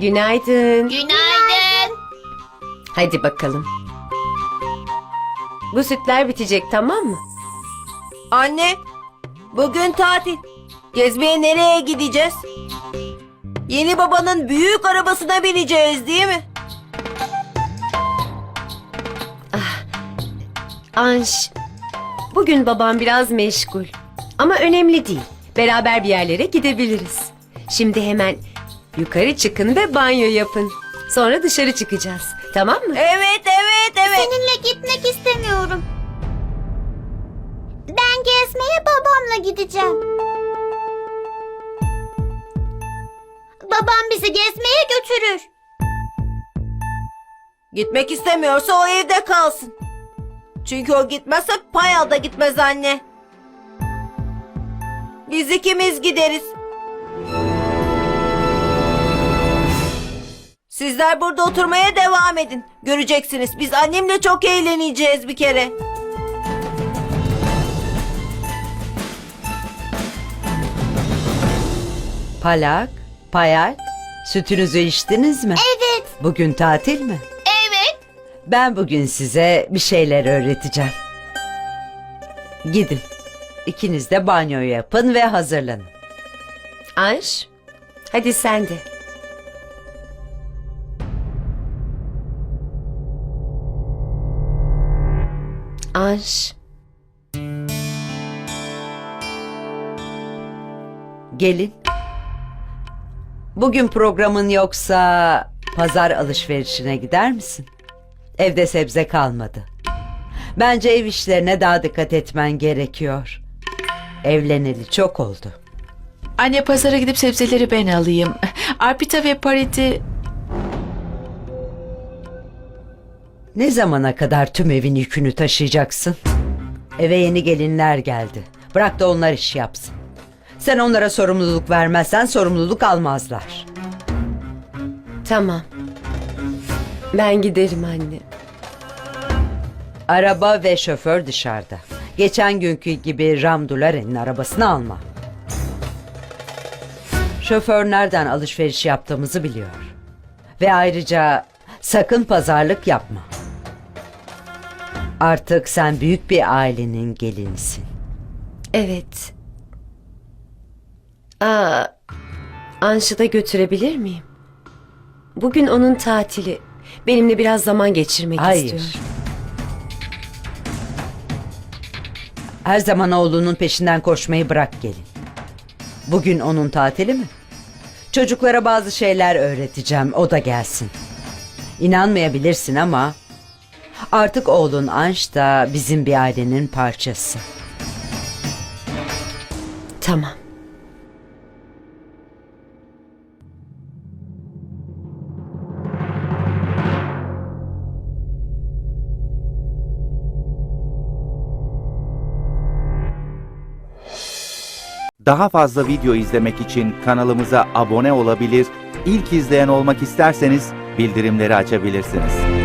Günaydın. Günaydın. Hadi bakalım. Bu sütler bitecek tamam mı? Anne, bugün tatil. Gezmeye nereye gideceğiz? Yeni babanın büyük arabasına bineceğiz değil mi? Anş, bugün babam biraz meşgul. Ama önemli değil. Beraber bir yerlere gidebiliriz. Şimdi hemen yukarı çıkın ve banyo yapın. Sonra dışarı çıkacağız. Tamam mı? Evet, evet, evet. Seninle gitmek istemiyorum. Ben gezmeye babamla gideceğim. Babam bizi gezmeye götürür. Gitmek istemiyorsa o evde kalsın. Çünkü o gitmezse Payal da gitmez anne. Biz ikimiz gideriz. Sizler burada oturmaya devam edin. Göreceksiniz biz annemle çok eğleneceğiz bir kere. Palak, Payal, sütünüzü içtiniz mi? Evet, Bugün tatil mi? evet. Ben bugün size bir şeyler öğreteceğim. Gidin. İkiniz de banyo yapın ve hazırlanın. Anş, hadi sen de. Anş, Gelin. Bugün programın yoksa pazar alışverişine gider misin? Evde sebze kalmadı. Bence ev işlerine daha dikkat etmen gerekiyor. Evleneli çok oldu. Anne pazara gidip sebzeleri ben alayım. Arpita ve pariti Ne zamana kadar tüm evin yükünü taşıyacaksın? Eve yeni gelinler geldi. Bırak da onlar iş yapsın. Sen onlara sorumluluk vermezsen sorumluluk almazlar. tamam. Ben giderim anne. Araba ve şoför dışarıda. Geçen günkü gibi Ramdularen'in arabasını alma. Şoför nereden alışveriş yaptığımızı biliyor. Ve ayrıca sakın pazarlık yapma. Artık sen büyük bir ailenin gelinisin. Evet. Aa, Anş'ı da götürebilir miyim? Bugün onun tatili. Benimle biraz zaman geçirmek Hayır. istiyor. Her zaman oğlunun peşinden koşmayı bırak gelin. Bugün onun tatili mi? Çocuklara bazı şeyler öğreteceğim. O da gelsin. İnanmayabilirsin ama artık oğlun Anş da bizim bir ailenin parçası. Tamam. Daha fazla video izlemek için kanalımıza abone olabilir, ilk izleyen olmak isterseniz bildirimleri açabilirsiniz.